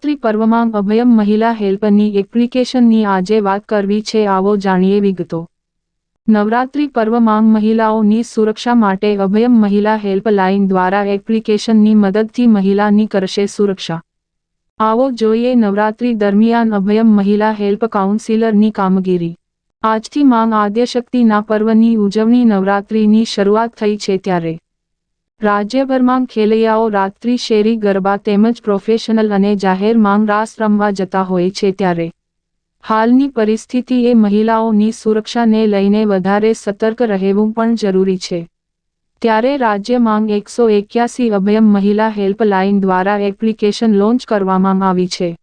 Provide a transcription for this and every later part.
પર્વમાં અભયમ મહિલા હેલ્પની એપ્લિકેશનની આજે વાત કરવી છે આવો જાણીએ વિગતો. નવરાત્રિ પર્વમાં મહિલાઓની સુરક્ષા માટે અભયમ મહિલા હેલ્પલાઇન દ્વારા એપ્લિકેશનની મદદથી મહિલાની કરશે સુરક્ષા. આવો જોઈએ નવરાત્રિ દરમિયાન અભયમ મહિલા હેલ્પ કાઉન્સિલરની કામગીરી. આજથી માંગ આદ્યશક્તિના પર્વની ઉજવણી નવરાત્રિની શરૂઆત થઈ છે ત્યારે. રાજ્યભરમાં ખેલૈયાઓ રાત્રિ શેરી, ગરબા તેમજ પ્રોફેશનલ અને જાહેર માંગ રાસ રમવા જતા હોય છે ત્યારે. હાલની પરિસ્થિતિ એ મહિલાઓની સુરક્ષાને લઈને વધારે સતર્ક રહેવું પણ જરૂરી છે. ત્યારે રાજ્યમાં એકસો એક્યાસી અભયમ મહિલા હેલ્પલાઇન દ્વારા એપ્લિકેશન લોન્ચ કરવામાં આવી છે.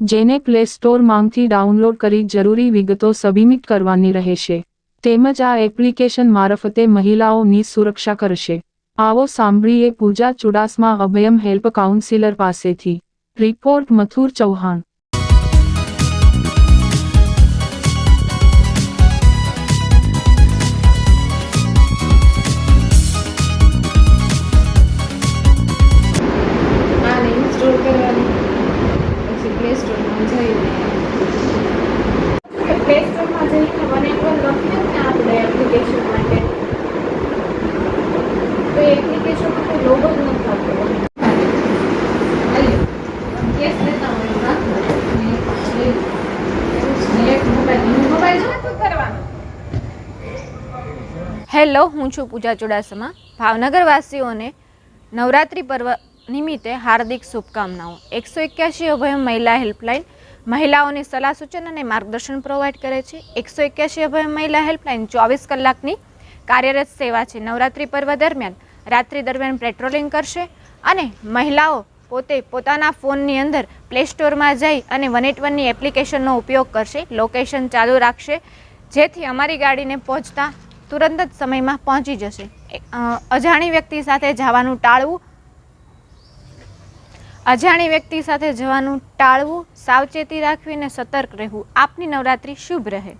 જેને પ્લે સ્ટોરમાંથી ડાઉનલોડ કરી જરૂરી વિગતો સબમિટ કરવાની રહેશે. તેમજ આ એપ્લિકેશન મારફતે મહિલાઓની સુરક્ષા કરશે. આવો સાંભળીએ પૂજા ચુડાસમા અભયમ હેલ્પ કાઉન્સિલર પાસેથી. રિપોર્ટ મથુર ચૌહાણ. પ્લે સ્ટોરમાં જઈને પ્લે સ્ટોરમાં જઈને વન એટ વન લખીએ ને આપણે એપ્લિકેશન માટે એપ્લિકેશન લોગો જ નથી કેસ લેતા હોય હેલો હું છું પૂજા ચુડાસમા. ભાવનગરવાસીઓને નવરાત્રિ પર્વ નિમિત્તે હાર્દિક શુભકામનાઓ. એકસો એક્યાસી અભયમ મહિલા હેલ્પલાઇન મહિલાઓને સલાહ સૂચન અને માર્ગદર્શન પ્રોવાઈડ કરે છે. એકસો એક્યાસી અભયમ મહિલા હેલ્પલાઇન ચોવીસ કલાકની કાર્યરત સેવા છે. નવરાત્રિ પર્વ દરમિયાન રાત્રિ દરમિયાન પેટ્રોલિંગ કરશે અને મહિલાઓ પોતે પોતાના ફોનની અંદર પ્લે સ્ટોરમાં જઈ અને વન એટ વનની એપ્લિકેશનનો ઉપયોગ કરશે. લોકેશન ચાલુ રાખશે. જેથી અમારી ગાડીને પહોંચતા તુરંત જ સમયમાં પહોંચી જશે. અજાણી વ્યક્તિ સાથે જવાનું ટાળવું. અજાણી વ્યક્તિ સાથે જવાનું ટાળવું, સાવચેતી રાખવી અને સતર્ક રહેવું. આપની નવરાત્રિ શુભ રહે.